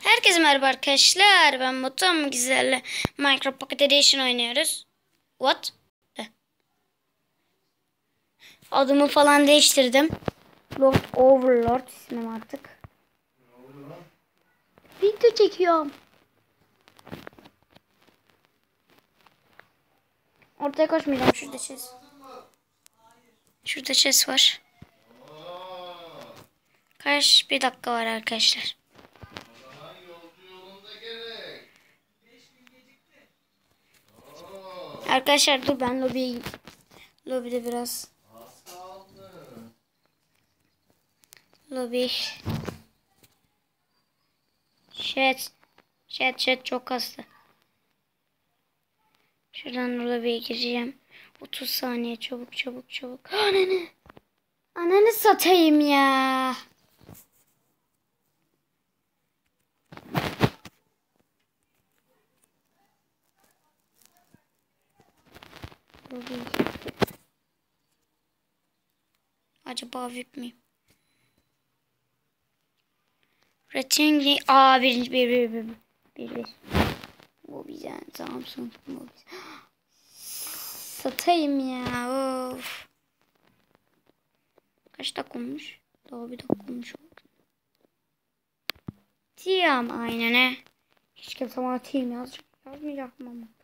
Herkese merhaba arkadaşlar. Ben Batuhan Güzel'le Minecraft Pocket Edition oynuyoruz. What? Eh. Adımı falan değiştirdim. Lord Overlord ismim artık. Video çekiyorum. Ortaya koşmayacağım. Şurada chest. Şurada chest var. Kaç bir dakika var arkadaşlar. Arkadaşlar dur ben lobiye lobide biraz lobi chat chat chat çok hasta. Şuradan lobiye gireceğim. 30 saniye çabuk çabuk çabuk. Ananı. Ananı satayım ya. Lobi. Acaba VIP miyim? Rectangle. Aa birinci bir bir bir bir bir. Bu güzel. Samsung bu güzel. Satayım ya. Of. Kaç dakika olmuş? Daha bir dakika olmuş. Tiyam aynen he. Hiç kimse bana tiyam yazacak. Yazmayacak mı ama?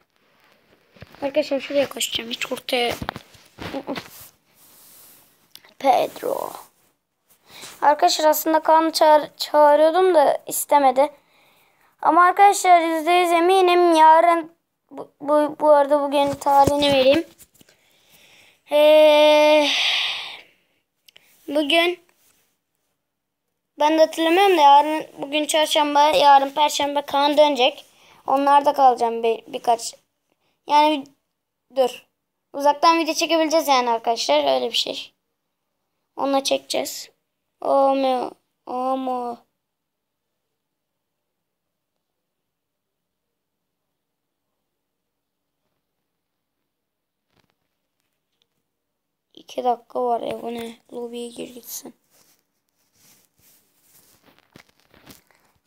Arkadaşlar şuraya koşacağım. Hiç ortaya... Pedro. Arkadaşlar aslında Kaan'ı çağır çağırıyordum da istemedi. Ama arkadaşlar %100 eminim yarın bu, bu, bu arada bugün tarihini vereyim. Ee, bugün ben de hatırlamıyorum da yarın bugün çarşamba yarın perşembe Kaan dönecek. Onlarda kalacağım bir, birkaç yani dur. Uzaktan video çekebileceğiz yani arkadaşlar. Öyle bir şey. Onunla çekeceğiz. Omo. Omo. İki dakika var ya bu ne? Lobiye gir gitsin.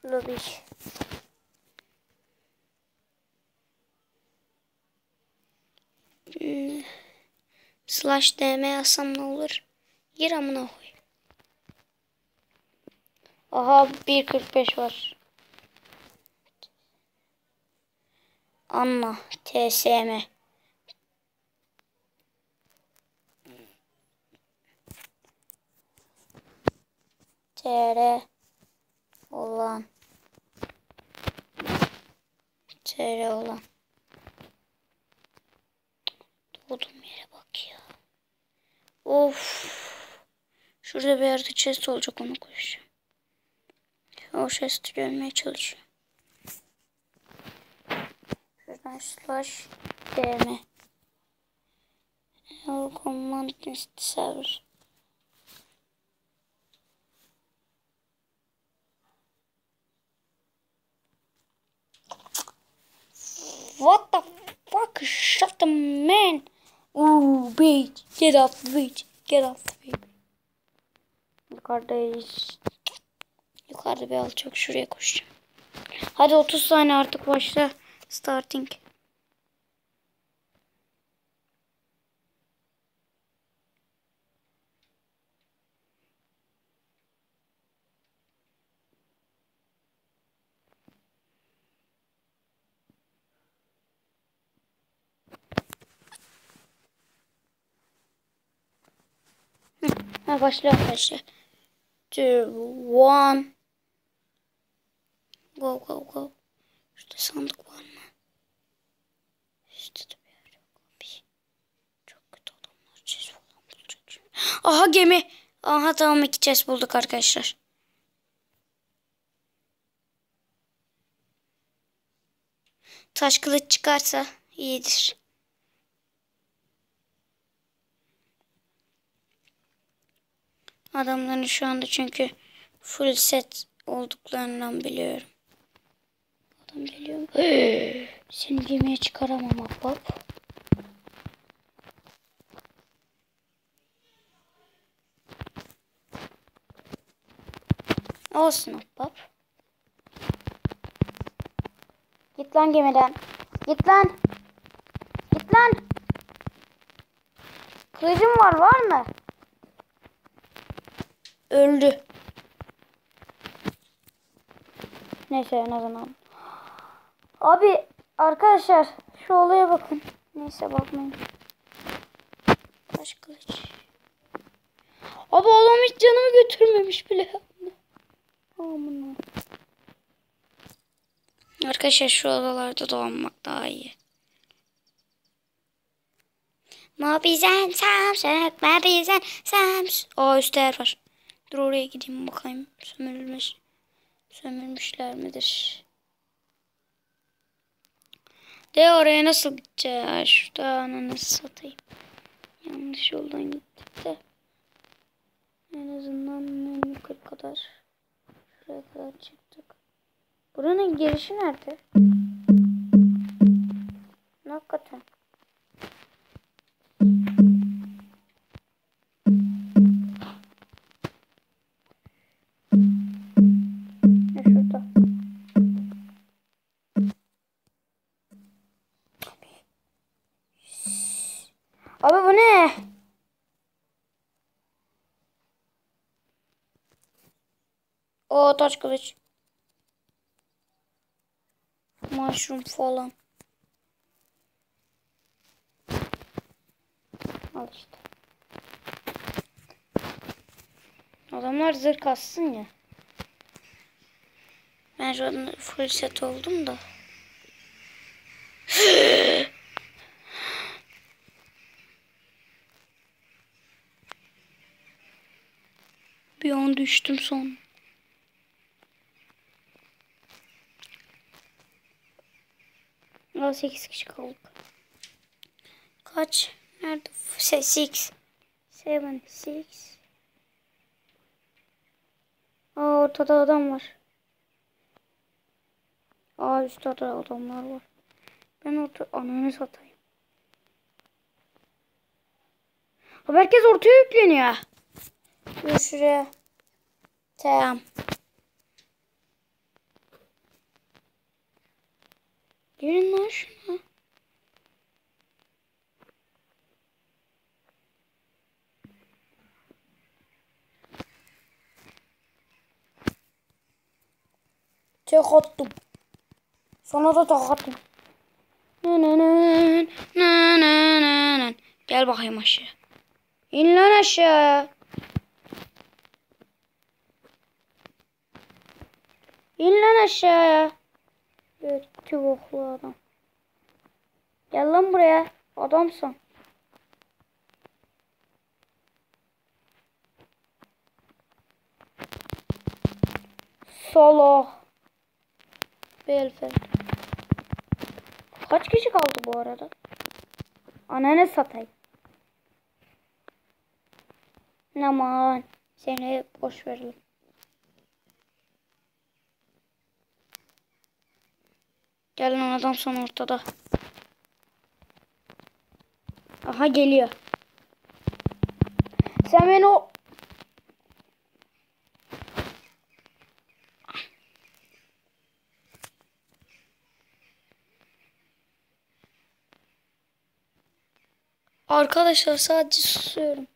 Lobi. Hmm. Slash DM yazsam ne olur? Gir amına koy. Aha 1.45 var. Anla TSM. TR olan TR olan Doğduğum yere bak ya. Of. Şurada bir yerde chest olacak onu koyacağım. O chest'i görmeye çalışıyorum. Şuradan slash dm. O command server. What the fuck? Shut the man. Ooh, bitch. Get off the beach. Get off the beach. Yukarıdayız. Yukarıda bir alçak. Şuraya koşacağım. Hadi 30 saniye artık başla. Starting. Ha başlıyor arkadaşlar. Two, one. Go go go. Şurada sandık var mı? İşte de bir yer yok. Bir. Çok kötü adamlar. Chest falan bulacak şimdi. Aha gemi. Aha tamam iki chest bulduk arkadaşlar. Taş kılıç çıkarsa iyidir. Adamların şu anda çünkü full set olduklarından biliyorum. Adam geliyor. Seni gemiye çıkaramam ahbap. Olsun ahbap. Git lan gemiden. Git lan. Git lan. Kılıcım var var mı? Öldü. Neyse en azından. Abi arkadaşlar şu olaya bakın. Neyse bakmayın. Taş kılıç. Abi adam hiç canımı götürmemiş bile. Amına. Arkadaşlar şu odalarda dolanmak daha iyi. Mabizen samsak, mabizen sams. Aa üstte yer var. Dur oraya gideyim bakayım. Sömürülmüş. Sömürmüşler midir? De oraya nasıl gideceğiz? Şurada ananı satayım. Yanlış yoldan gittik de. En azından yukarı kadar. Şuraya kadar çıktık. Buranın girişi nerede? Hakikaten. O taş kılıç. Mushroom falan. Al işte. Adamlar zırh kassın ya. Ben şu an full set oldum da. Bir an düştüm son. Aa 8 kişi kaldık. Kaç? Nerede? 6. 7, 6. Aa ortada adam var. Aa üstte de adamlar var. Ben orta ananı satayım. Herkes ortaya yükleniyor. Dur şuraya. Tamam. Girin lan şuna. Tek attım. Sonra da tek attım. Gel bakayım aşağı. İn lan aşağı. İn lan aşağıya. Götü boklu adam. Gel lan buraya. Adamsın. Solo. Belfel. Kaç kişi kaldı bu arada? Ananı satayım. Aman. Seni boş verelim. Gel lan adam son ortada. Aha geliyor. Sen beni o... Arkadaşlar sadece susuyorum.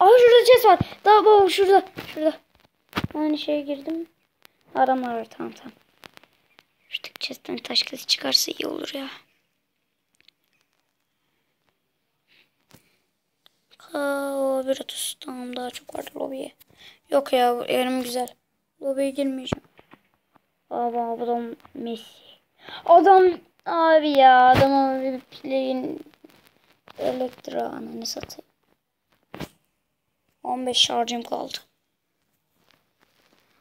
Aa şurada chest var. Daha baba şurada. Şurada. Aynı şeye girdim. Adamlar var tamam tamam. Şu chest'ten taş kılıç çıkarsa iyi olur ya. Aa, bir otuz. Tamam daha çok vardı lobiye. Yok ya yerim güzel. Lobiye girmeyeceğim. Abi adam Messi. Adam Abi ya adamın bir play'in elektro ananı satayım. 15 şarjım kaldı.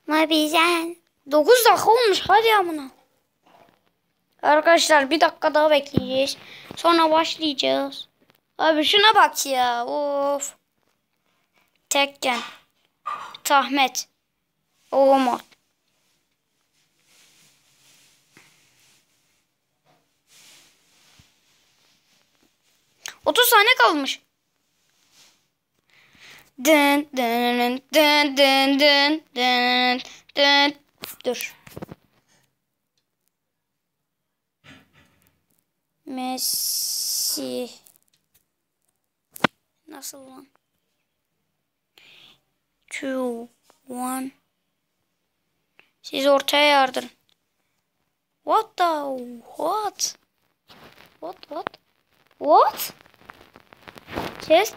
Ne güzel. 9 dakika olmuş hadi amına. Arkadaşlar bir dakika daha bekleyeceğiz. Sonra başlayacağız. Abi şuna bak ya. Of. Tekken. Tahmet. Oğumot. 30 saniye kalmış. Dın dın dın dın dın dın dın Dur. Messi. Nasıl lan? Two, one. Siz ortaya yardırın. What the? What? What? What? What? Chest?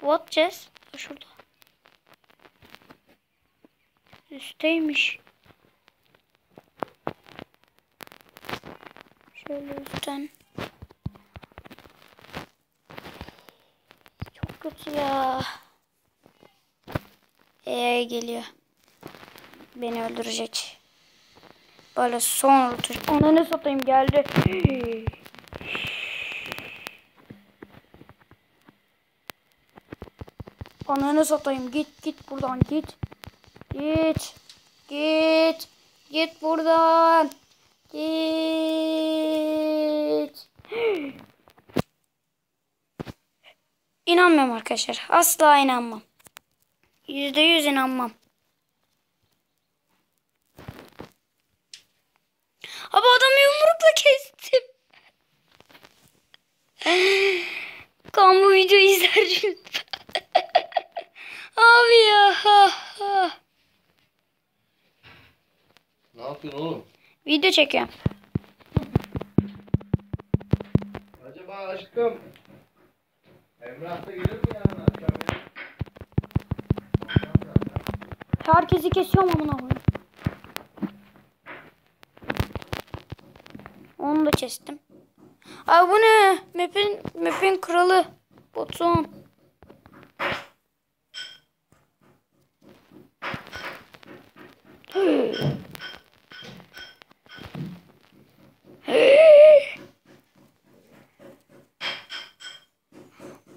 What chest? Şurada. Üstteymiş. Şöyle üstten. Çok kötü ya. Ee geliyor. Beni öldürecek. Böyle son tuş. Ananı satayım geldi. Ananı satayım git git buradan git. Git. Git. Git buradan. Git. İnanmıyorum arkadaşlar. Asla inanmam. Yüzde yüz inanmam. Abi adamı yumrukla kestim. Kan bu videoyu izler lütfen. Abi ya. Ha, ha. Ne yapıyorsun oğlum? Video çekiyorum. Acaba aşkım Emrah da gelir mi yarın akşam ya? Herkesi kesiyorum amına koyayım. Onu da kestim. Abi bu ne? Map'in map'in kralı. Botson.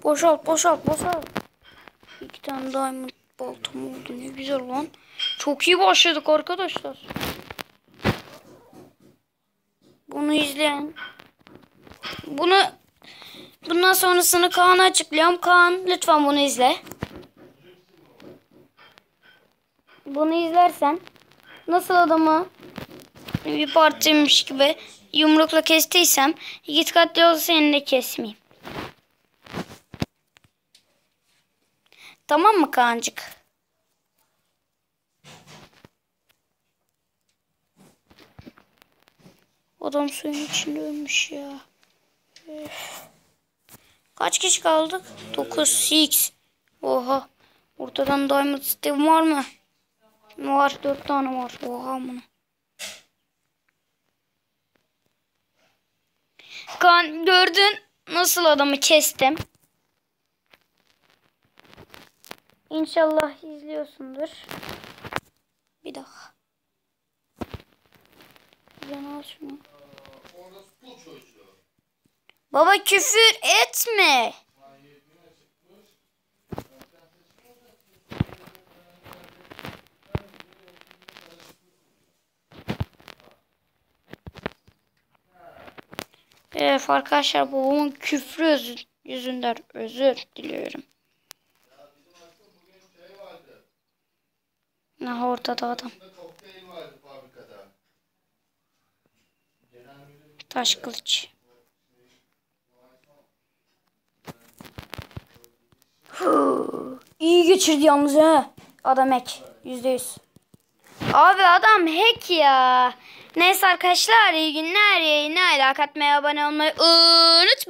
Boşalt, boşalt, boşalt. İki tane diamond baltam oldu. Ne güzel lan. Çok iyi başladık arkadaşlar. Bunu izleyen. Bunu bundan sonrasını Kaan'a açıklıyorum. Kaan lütfen bunu izle. Bunu izlersen nasıl adamı bir partiymiş gibi yumrukla kestiysem git katli olsa seni de kesmeyeyim. Tamam mı Kaan'cık? Adam suyun içinde ölmüş ya. Kaç kişi kaldık? 9, 6. Oha. Ortadan diamond sistem var mı? Var. 4 tane var. Oha bunu. Kan gördün nasıl adamı kestim. İnşallah izliyorsundur. Bir dakika. Ben al şunu. Baba küfür etme. Evet arkadaşlar babamın küfrü yüzünden özür diliyorum. Ne ortada adam. Taş kılıç. İyi geçirdi yalnız ha. Adam hack. Yüzde yüz. Abi adam hack ya. Neyse arkadaşlar iyi günler. Yayına like atmayı abone olmayı unutmayın.